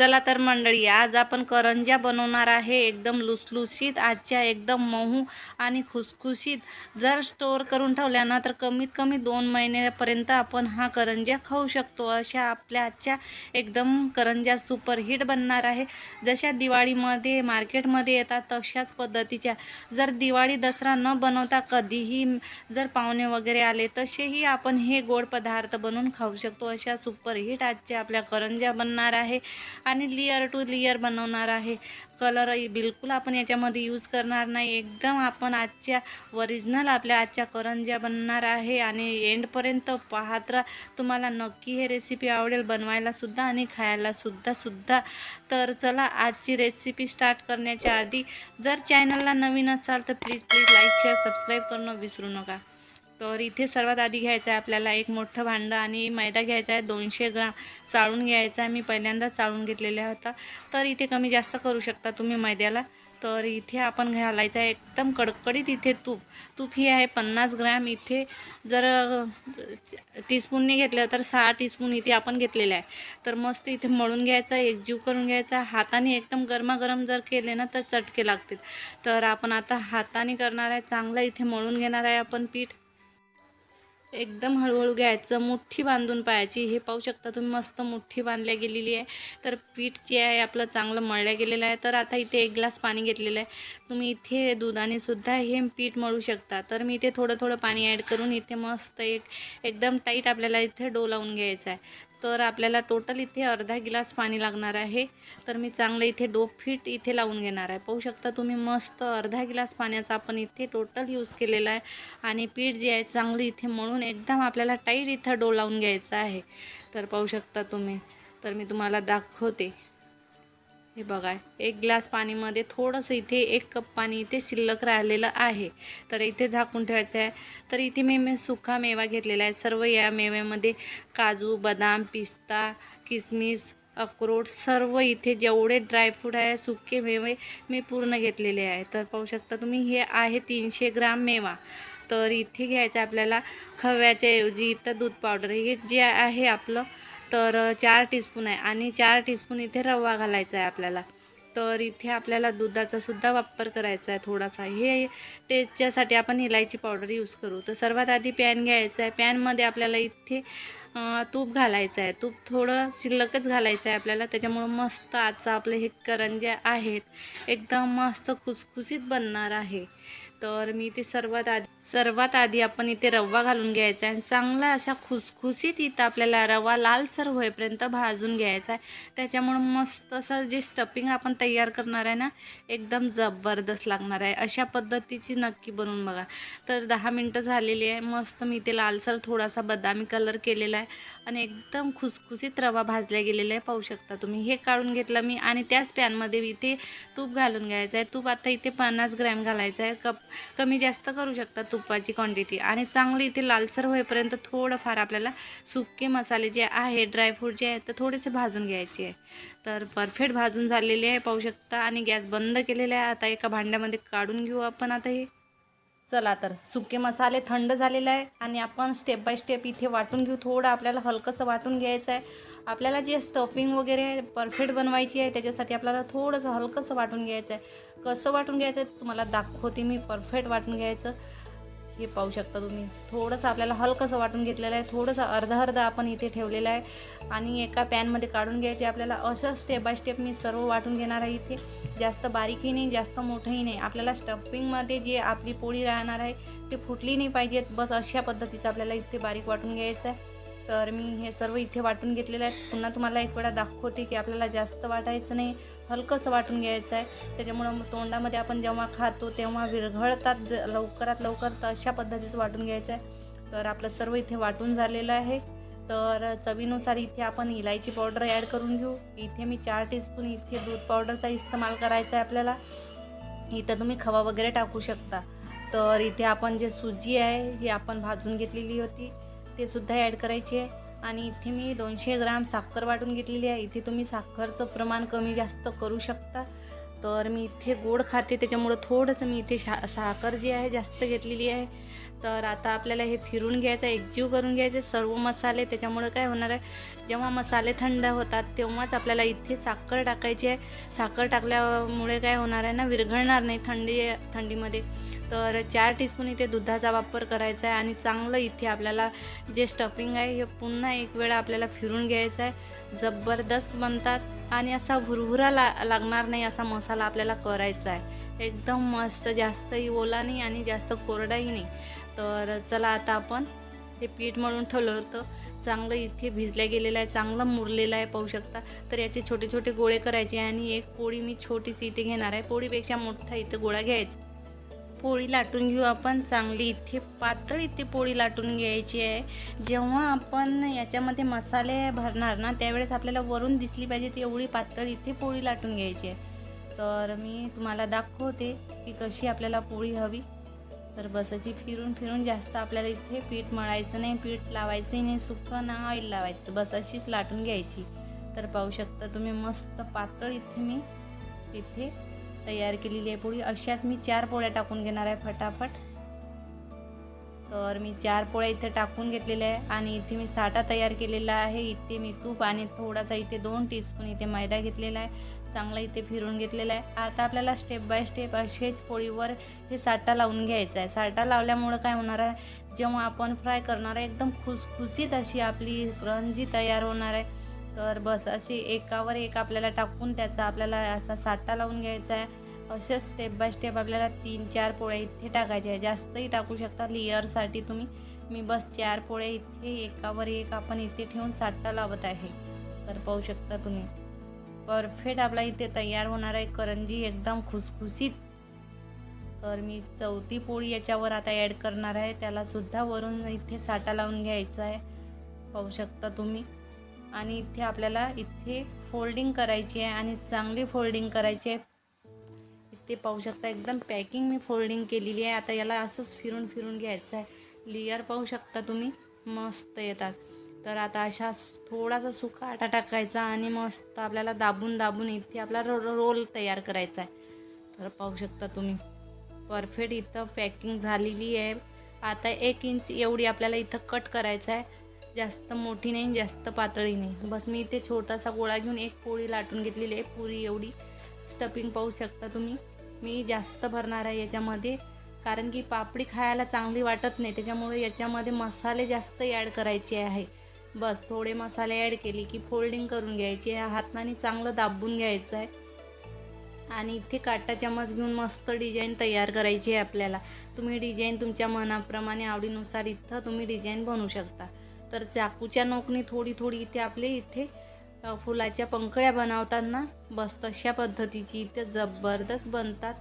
चला तर मंडळी आज आपण करंज्या बनवणार आहे. एकदम लुसलुशीत आजच्या एकदम मऊ आणि खुसखुशीत. जर स्टोअर करून ठेवल्या ना तर कमीत कमी दोन महिन्यापर्यंत आपण हा करंज्या खाऊ शकतो. अशा आपल्या आजच्या एकदम करंज्या सुपरहिट बनणार आहे. जशा दिवाळीमध्ये मार्केटमध्ये येतात तशाच पद्धतीच्या. जर दिवाळी दसरा न बनवता कधीही जर पाहुणे वगैरे आले तसेही आपण हे गोड पदार्थ बनवून खाऊ शकतो. अशा सुपरहिट आजच्या आपल्या करंज्या बनणार आहे. आणि लेअर टू लेअर बनवणार आहे. कलर बिलकुल आपण याच्यामध्ये यूज करणार नाही. एकदम आपण आजच्या ओरिजिनल आपल्या आजच्या करंज्या बनणार आहे आणि एंडपर्यंत पाहत राहा. तुम्हाला नक्की हे रेसिपी आवडेल बनवायलासुद्धा आणि खायलासुद्धा सुद्धा तर चला आजची रेसिपी स्टार्ट करण्याच्या आधी जर चॅनलला नवीन असाल तर please please like share subscribe करणं विसरू नका. तर इथे सर्वात आधी घ्यायचं आहे आपल्याला एक मोठं भांडं आणि मैदा घ्यायचा आहे दोनशे ग्राम चाळून घ्यायचा आहे. मी पहिल्यांदाच चाळून घेतलेला होता. तर इथे कमी जास्त करू शकता तुम्ही मैद्याला. तर इथे आपण घालायचं आहे एकदम कडकडीत इथे तूप. तूप ही आहे पन्नास ग्रॅम. इथे जर टीस्पूनने घेतलं तर सहा टीस्पून इथे आपण घेतलेलं आहे. तर मस्त इथे मळून घ्यायचं एकजीव करून घ्यायचा हाताने एकदम गरमागरम जर केले ना तर चटके लागतील. तर आपण आता हाताने करणार आहे चांगलं इथे मळून घेणार आहे आपण पीठ. एकदम हळूहळू घ्यायचं. मुठ्ठी बांधून पाहायची. हे पाहू शकता तुम्ही मस्त मुठ्ठी बांधल्या गेलेली आहे. तर पीठ जे आहे आपलं चांगलं मळल्या गेलेलं आहे. तर आता इथे एक ग्लास पाणी घेतलेलं आहे. तुम्ही इथे दुधाने सुद्धा हे पीठ मळू शकता. तर मी इथे थोडं थोडं पाणी ॲड करून इथे मस्त एक एकदम टाईट आपल्याला इथे डो लावून घ्यायचा आहे. तर आपल्याला टोटल इथे अर्धा गिलास पाणी लागणार आहे. तर मी चांगलं इथे डो फिट इथे लावून घेणार आहे. पाहू शकता तुम्ही मस्त अर्धा गिलास पाण्याचा आपण इथे टोटल यूज केलेला आहे. आणि पीठ जे आहे चांगलं इथे मळून एकदम आपल्याला टाईट इथं डो लावून घ्यायचा आहे. तर पाहू शकता तुम्ही. तर मी तुम्हाला दाखवते. हे बघा एक ग्लास पाणीमध्ये थोडंसं इथे एक कप पाणी इथे शिल्लक राहिलेलं आहे. तर इथे झाकून ठेवायचं आहे. तर इथे मी मी सुका मेवा घेतलेला आहे. सर्व या मेव्यामध्ये काजू बदाम पिस्ता किसमिस अक्रोड सर्व इथे जेवढे ड्रायफ्रूट आहे सुके मेवे मी पूर्ण घेतलेले आहे. तर पाहू शकता तुम्ही हे आहे तीनशे ग्राम मेवा. तर इथे घ्यायचं आपल्याला खव्याच्या ऐवजी इथं दूध पावडर हे जे आहे आपलं तर चार टीस्पून आहे आणि चार टीस्पून इथे रवा घालायचा आहे आपल्याला. तर इथे आपल्याला दुधाचा सुद्धा वापर करायचा आहे थोडासा. हे त्याच्यासाठी आपण इलायची पावडर यूज करू. तर सर्वात आधी पॅन घ्यायचा आहे. पॅनमध्ये आपल्याला इथे तूप घालायचं आहे. तूप थोडं शिल्लकच घालायचं आहे आपल्याला. त्याच्यामुळं मस्त आजचं आपले हे करंज्या आहेत. एकदम मस्त खुसखुशीत बनणार आहे. तर मी ते सर्वात आधी सर्वात आधी आपण इथे रवा घालून घ्यायचा आहे. आणि चांगला अशा खुसखुशीत इथं आपल्याला रवा लालसर होईपर्यंत भाजून घ्यायचा आहे. त्याच्यामुळं मस्त असं जे स्टफिंग आपण तयार करणार आहे ना एकदम जबरदस्त लागणार आहे. अशा पद्धतीची नक्की बनवून बघा. तर दहा मिनटं झालेली आहे. मस्त मी ते लालसर थोडासा बदामी कलर केलेला आहे. आणि एकदम खुसखुशीत रवा भाजल्या गेलेला आहे. पाहू शकता तुम्ही. हे काढून घेतलं मी. आणि त्याच पॅनमध्ये इथे तूप घालून घ्यायचं आहे. तूप आता इथे पन्नास ग्रॅम घालायचं आहे. कप कमी जास्त करू शकता तुपाची क्वांटिटी आणि चांगली इथे लालसर होईपर्यंत थोडंफार आपल्याला सुके मसाले जे आहे ड्रायफ्रूट जे आहेत ते थोडेसे भाजून घ्यायचे आहे. तर परफेक्ट भाजून झालेले आहे पाहू शकता. आणि गॅस बंद केलेला आहे. आता एका भांड्यामध्ये काढून घेऊ आपण आता हे. चला तर सुके मसाले थंड झालेले आहे. आणि आपण स्टेप बाय स्टेप इथे वाटून घेऊ. थोडं आपल्याला हलकंसं वाटून घ्यायचं आहे. आपल्याला जे स्टफिंग वगैरे परफेक्ट बनवायची आहे त्याच्यासाठी आपल्याला थोडंसं हलकंसं वाटून घ्यायचं आहे कसं वाटून घ्यायचं आहे तुम्हाला दाखवते मी. परफेक्ट वाटून घ्यायचं. हे पाहू शकता तुम्ही. थोडंसं आपल्याला हलकंसं वाटून घेतलेलं आहे. थोडंसं अर्धा अर्धा आपण इथे ठेवलेलं आहे. आणि एका पॅनमध्ये काढून घ्यायचे. आपल्याला असं स्टेप बाय स्टेप मी सर्व वाटून घेणार आहे इथे. जास्त बारीकही नाही जास्त मोठंही नाही. आपल्याला स्टफिंगमध्ये जे आपली पोळी राहणार आहे ते फुटली नाही पाहिजेत. बस अशा पद्धतीचं आपल्याला इथे बारीक वाटून घ्यायचं आहे. तर मी हे सर्व इथे वाटून घेतलेलं आहे. पुन्हा तुम्हाला एक वेळा दाखवते की आपल्याला जास्त वाटायचं नाही हलकंसं वाटून घ्यायचं आहे. त्याच्यामुळं तोंडामध्ये आपण जेव्हा खातो तेव्हा विरघळतात ज लवकरात लवकर तर अशा पद्धतीचं वाटून घ्यायचं आहे. तर आपलं सर्व इथे वाटून झालेलं आहे. तर चवीनुसार इथे आपण इलायची पावडर ॲड करून घेऊ. इथे मी चार टीस्पून इथे दूध पावडरचा इस्तेमाल करायचा आहे आपल्याला. इथं तुम्ही खवा वगैरे टाकू शकता. तर इथे आपण जे सुजी आहे ही आपण भाजून घेतलेली होती. ते सुद्धा ॲड करायची आहे. आणि इथे मी दोनशे ग्राम साखर वाटून घेतलेली आहे. इथे तुम्ही साखरचं प्रमाण कमी जास्त करू शकता. तर मी इथे गोड खाते त्याच्यामुळं थोडंसं मी इथे शा साखर जी आहे जास्त घेतलेली आहे. तर आता आपल्याला हे फिरून घ्यायचं एकजीव करून घ्यायचे सर्व मसाले. त्याच्यामुळं काय होणार आहे जेव्हा मसाले थंड होतात तेव्हाच आपल्याला इथे साखर टाकायची आहे. साखर टाकल्यामुळे काय होणार आहे ना विरघळणार नाही थंडी थंडीमध्ये. तर चार टीस्पून इथे दुधाचा वापर करायचा आहे आणि चांगलं इथे आपल्याला जे स्टफिंग आहे हे पुन्हा एक वेळा आपल्याला फिरून घ्यायचं आहे. जबरदस्त बनतात आणि असा भुरभुरा ला लागणार नाही असा मसाला आपल्याला करायचा आहे. एकदम मस्त जास्तही ओला नाही आणि जास्त कोरडाही नाही. तर चला आता आपण हे पीठ मळून ठेवलं होतं. चांगलं इथे भिजल्या गेलेलं आहे चांगलं मुरलेलं आहे पाहू शकता. तर याचे छोटे छोटे गोळे करायचे आणि एक पोळी मी छोटीशी इथे घेणार आहे. पोळीपेक्षा मोठा इथे गोळा घ्यायचा. पोळी लाटून घेऊ आपण. चांगली इथे पातळ इथे पोळी लाटून घ्यायची आहे. जेव्हा आपण याच्यामध्ये मसाले भरणार ना त्यावेळेस आपल्याला वरून दिसली पाहिजे ती एवढी पातळ इथे पोळी लाटून घ्यायची आहे. तर मी तुम्हाला दाखवते की कशी आपल्याला पोळी हवी. तर बस अशी फिरून फिरून जास्त आपल्याला इथे पीठ मळायचं नाही पीठ लावायचंही नाही सुकं ना ऑइल लावायचं. बस अशीच लाटून घ्यायची. तर पाहू शकता तुम्ही मस्त पातळ इथे मी इथे तयार केलेली आहे पोळी अशाच मी चार पोळ्या टाकून घेणार आहे फटाफट. तर मी चार पोळ्या इथे टाकून घेतलेल्या आहे आणि इथे मी साठा तयार केलेला आहे. इथे मी तूप आणि थोडासा इथे दोन टीस्पून इथे मैदा घेतलेला आहे. चांगला इथे फिरून घेतलेला आहे. आता आपल्याला स्टेप बाय स्टेप असेच पोळीवर हे साठा लावून घ्यायचा आहे. साठा लावल्यामुळं काय होणार आहे? जेव्हा आपण फ्राय करणार आहे एकदम खुसखुशीत अशी आपली रंजी तयार होणार आहे. तर बस अशी एकावर एक आपल्याला टाकून त्याचा आपल्याला असा साठा लावून घ्यायचा आहे. असे स्टेप बाय स्टेप आपल्याला तीन चार पोळ्या इथे टाकायच्या आहे. जास्तही टाकू शकता लेअरसाठी तुम्ही. मी बस चार पोळ्या इथे एकावर एक आपण इथे ठेवून साठा लावत आहे. तर पाहू शकता तुम्ही. परफेक्ट आपला इथे तयार होणार आहे. करंजी एकदम खुसखुशीत. तर मी चौथी पोळी याच्यावर आता ॲड करणार आहे. त्यालासुद्धा वरून इथे साठा लावून घ्यायचा आहे. पाहू शकता तुम्ही. आणि इथे आपल्याला इथे फोल्डिंग करायची आहे आणि चांगली फोल्डिंग करायची आहे. इथे पाहू शकता एकदम पॅकिंग मी फोल्डिंग केलेली आहे. आता याला असंच फिरून फिरून घ्यायचं आहे. लिअर पाहू शकता तुम्ही. मस्त येतात. तर आता अशा थोडासा सुका आटा टाकायचा आणि मस्त आपल्याला दाबून दाबून इथे आपला रो रोल तयार करायचा आहे. तर पाहू शकता तुम्ही परफेक्ट इथं पॅकिंग झालेली आहे. आता एक इंच एवढी आपल्याला इथं कट करायचं आहे. जास्त मोठी नाही जास्त पातळी नाही. बस मी इथे छोटासा गोळा घेऊन एक पोळी लाटून घेतलेली आहे पुरी एवढी. स्टफिंग पाहू शकता तुम्ही. मी जास्त भरणार आहे याच्यामध्ये कारण की पापडी खायला चांगली वाटत नाही. त्याच्यामुळे याच्यामध्ये मसाले जास्त ॲड करायचे आहे. बस थोडे मसाले ॲड केले की फोल्डिंग करून घ्यायची. हाताने चांगलं दाबून घ्यायचं आहे आणि इथे काटा चमच घेऊन मस्त डिझाईन तयार करायची आहे आपल्याला. तुम्ही डिझाईन तुमच्या मनाप्रमाणे आवडीनुसार इथं तुम्ही डिझाईन बनवू शकता. तर चाकूच्या नोकनी थोडी थोडी इथे आपले इथे फुलाच्या पंखळ्या बनवताना बस तशा पद्धतीची इथे जबरदस्त बनतात.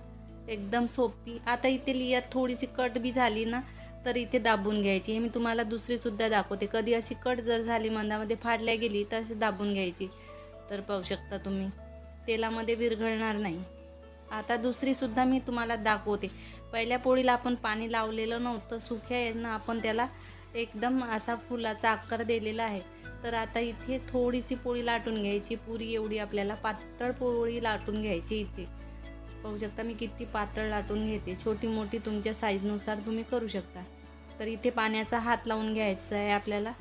एकदम सोपी. आता इथे लेअर थोडीशी कट बी झाली ना तर इथे दाबून घ्यायची. हे मी तुम्हाला दुसरीसुद्धा दाखवते. कधी अशी कट जर झाली मधामध्ये फाडल्या गेली तर अशी दाबून घ्यायची. तर पाहू शकता तुम्ही. तेलामध्ये विरघळणार नाही. आता दुसरीसुद्धा मी तुम्हाला दाखवते. पहिल्या पोळीला आपण पाणी लावलेलं नव्हतं. सुक्या यांना आपण त्याला एकदम असा फुलाचा आकार दिलेला आहे. तर आता इथे थोडीशी पोळी लाटून घ्यायची. पुरी एवढी आपल्याला पातळ पोळी लाटून घ्यायची इथे. पाहू शकता मी किती पातळ लाटून घेते. छोटी मोठी तुमच्या साईजनुसार तुम्ही करू शकता. तर इथे पाण्याचा हात लावून घ्यायचा आहे आपल्याला.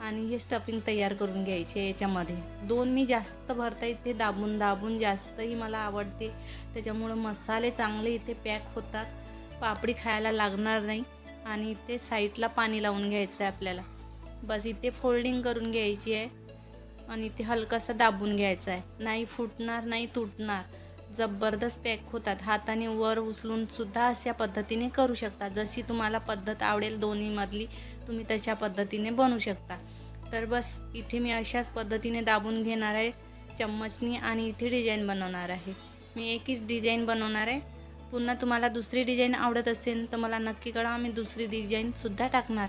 आणि हे स्टफिंग तयार करून घ्यायचे आहे याच्यामध्ये. दोन मी जास्त भरता इथे दाबून दाबून जास्तही मला आवडते. त्याच्यामुळं मसाले चांगले इथे पॅक होतात. पापडी खायला लागणार नाही. आणि इथे साईडला पाणी लावून घ्यायचं आहे आपल्याला. बस इथे फोल्डिंग करून घ्यायची आहे. आणि इथे हलकासा दाबून घ्यायचा आहे. नाही फुटणार नाही तुटणार. जबरदस्त पॅक होतात. हाताने वर उचलून सुद्धा अशा पद्धतीने करू शकता. जशी तुम्हाला पद्धत आवडेल दोन्हीमधली तुम्ही तशा पद्धतीने बनवू शकता. तर बस इथे मी अशाच पद्धतीने दाबून घेणार आहे. चम्मचनी आणि इथे डिझाईन बनवणार आहे. मी एकच डिझाईन बनवणार आहे. पुन्हा तुम्हाला दुसरी डिझाईन आवडत असेल तर मला नक्की कळा मी दुसरी डिझाईनसुद्धा टाकणार.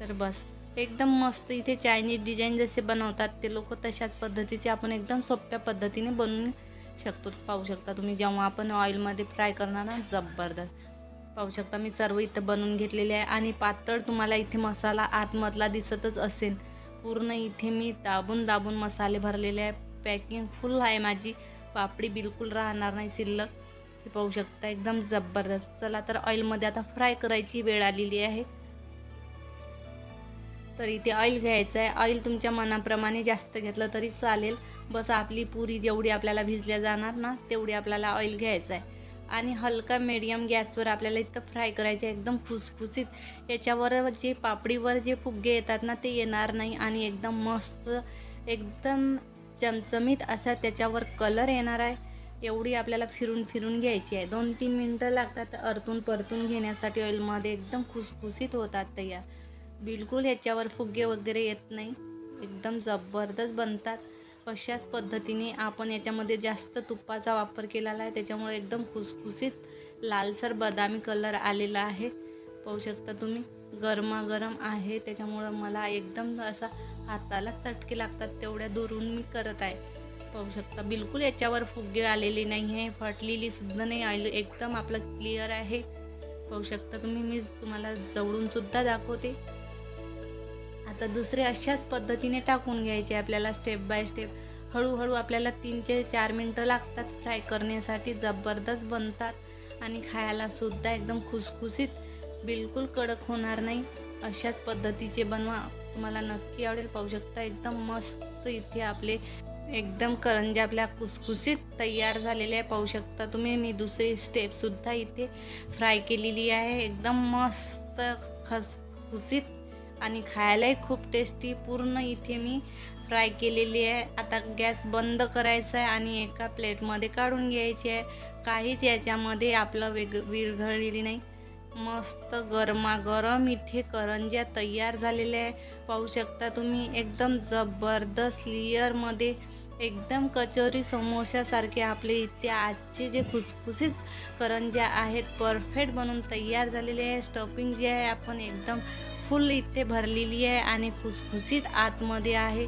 तर बस एकदम मस्त इथे चायनीज डिझाईन जसे बनवतात ते लोक तशाच पद्धतीचे आपण एकदम सोप्या पद्धतीने बनवून शकतो पाहू शकता तुम्ही. जेव्हा आपण ऑइलमध्ये फ्राय करणार ना जबरदस्त. पाहू शकता मी सर्व इथं बनवून घेतलेले आहे आणि पातळ तुम्हाला इथे मसाला आतमधला दिसतच असेल. पूर्ण इथे मी दाबून दाबून मसाले भरलेले आहे. पॅकिंग फुल आहे माझी. पापडी बिलकुल राहणार नाही शिल्लक. हे पाहू शकता एकदम जबरदस्त. चला तर ऑइलमध्ये आता फ्राय करायची वेळ आलेली आहे. तर इथे ऑइल घ्यायचं आहे. ऑइल तुमच्या मनाप्रमाणे जास्त घेतलं तरी चालेल. बस आपली पुरी जेवढी आपल्याला भिजल्या जाणार ना तेवढी आपल्याला ऑइल घ्यायचं आहे. आणि हलका मीडियम गॅसवर आपल्याला इथं फ्राय करायचे आहे, एकदम खुसखुसीत याच्यावर जे पापडीवर जे फुगे येतात ना ते येणार नाही आणि एकदम मस्त एकदम चमचमीत असा त्याच्यावर कलर येणार आहे. एवढी आपल्याला फिरून फिरून घ्यायची आहे. दोन तीन मिनटं लागतात अर्तून परतून घेण्यासाठी ऑइलमध्ये एकदम खुसखुसीत होतात तयार. बिलकुल ह्याच्यावर फुगे वगैरे येत नाही. एकदम जबरदस्त बनतात. अशाच पद्धतीने आपण याच्यामध्ये जास्त तुपाचा वापर केलेला आहे. त्याच्यामुळे एकदम खुसखुसीत लालसर बदामी कलर आलेला आहे. पाहू शकता तुम्ही गरमागरम आहे. त्याच्यामुळं मला एकदम असा हाताला चटके लागतात तेवढ्या दुरून मी करत आहे. पाहू शकता बिलकुल याच्यावर फुगे आलेली नाही आहे. फटलेली सुद्धा नाही आली. एकदम आपलं क्लिअर आहे. पाहू शकता तुम्ही मी तुम्हाला जवळून सुद्धा दाखवते. आता दुसरे अशाच पद्धतीने टाकून घ्यायचे आपल्याला स्टेप बाय स्टेप हळूहळू आपल्याला तीन ते चार मिनटं लागतात फ्राय करण्यासाठी जबरदस्त बनतात आणि खायलासुद्धा एकदम खुसखुसीत बिलकुल कडक होणार नाही. अशाच पद्धतीचे बनवा. तुम्हाला नक्की आवडेल. पाहू शकता एकदम मस्त इथे आपले एकदम करंजे आपल्या कुसकुसीत तयार झालेले आहे. पाहू शकता तुम्ही मी दुसरी स्टेपसुद्धा इथे फ्राय केलेली आहे. एकदम मस्त खसखुसीत आणि खायलाही खूप टेस्टी पूर्ण इथे मी फ्राय केलेली आहे. आता गॅस बंद करायचा आहे आणि एका प्लेटमध्ये काढून घ्यायची आहे. काहीच याच्यामध्ये आपलं वेग विरघळलेली नाही. मस्त गरमागरम इथे करंज्या तयार झालेल्या आहे. पाहू शकता तुम्ही एकदम जबरदस्त लेअरमध्ये एकदम कचोरी समोशासारखे आपले इथे आजचे जे खुसखुसीत करंज्या आहेत परफेक्ट बनून तयार झालेले आहे. स्टफिंग जे आहे आपण एकदम फुल इथे भरलेली आहे आणि खुसखुसीत आतमध्ये आहे.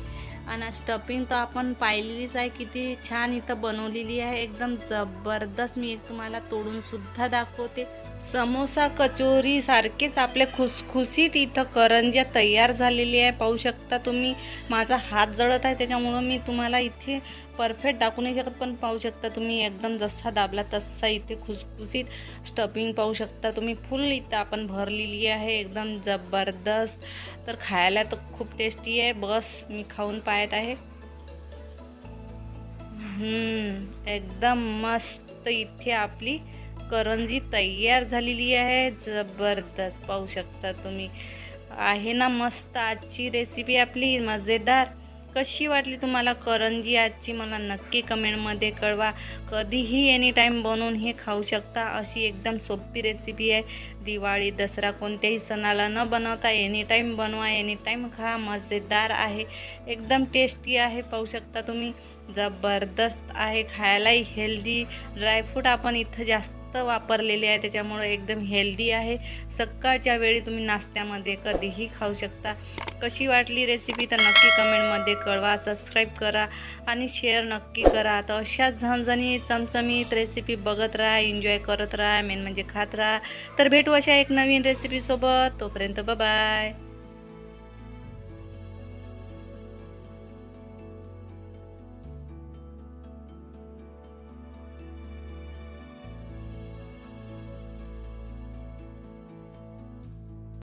आणि स्टफिंग तर आपण पाहिलेलीच आहे. किती छान इथं बनवलेली आहे. एकदम जबरदस्त. मी एक तुम्हाला तोडूनसुद्धा दाखवते. समोसा कचोरी सारखेच आपल्या खुसखुसीत इथं करंज्या तयार झालेली आहे. पाहू शकता तुम्ही माझा हात जळत आहे. त्याच्यामुळं मी तुम्हाला इथे परफेक्ट दाखवू नाही शकत पण पाहू शकता तुम्ही एकदम जसा दाबला तसा इथे खुसखुसीत स्टफिंग पाहू शकता तुम्ही. फुल इथं आपण भरलेली आहे. एकदम जबरदस्त. तर खायला तर खूप टेस्टी आहे. बस मी खाऊन पाहत आहे? एकदम मस्त इथे आपली करंजी तयार झालेली आहे. जबरदस्त पाहू शकता तुम्ही. आहे ना मस्त आजची रेसिपी आपली मजेदार. कशी वाटली तुम्हाला करंजी आजची? मला नक्की कमेंटमध्ये कळवा. कधीही एनी टाईम बनवून हे खाऊ शकता. अशी एकदम सोपी रेसिपी आहे. दिवाळी दसरा कोणत्याही सणाला न बनवता एनी टाईम बनवा एनी टाईम खा. मजेदार आहे. एकदम टेस्टी आहे. पाहू शकता तुम्ही. जबरदस्त आहे. खायलाही हेल्दी ड्रायफ्रूट आपण इथं जास्त वापरलेले आहे त्याच्यामुळं एकदम हेल्दी आहे. सकाळच्या वेळी तुम्ही नाश्त्यामध्ये कधीही खाऊ शकता. कशी वाटली रेसिपी तर नक्की कमेंटमध्ये कळवा. सबस्क्राईब करा आणि शेअर नक्की करा. तर अशाच झणझणी चमचमीत रेसिपी बघत राहा एन्जॉय करत राहा मेन म्हणजे खात राहा. तर भेटू अशा एक नवीन रेसिपीसोबत तोपर्यंत बाय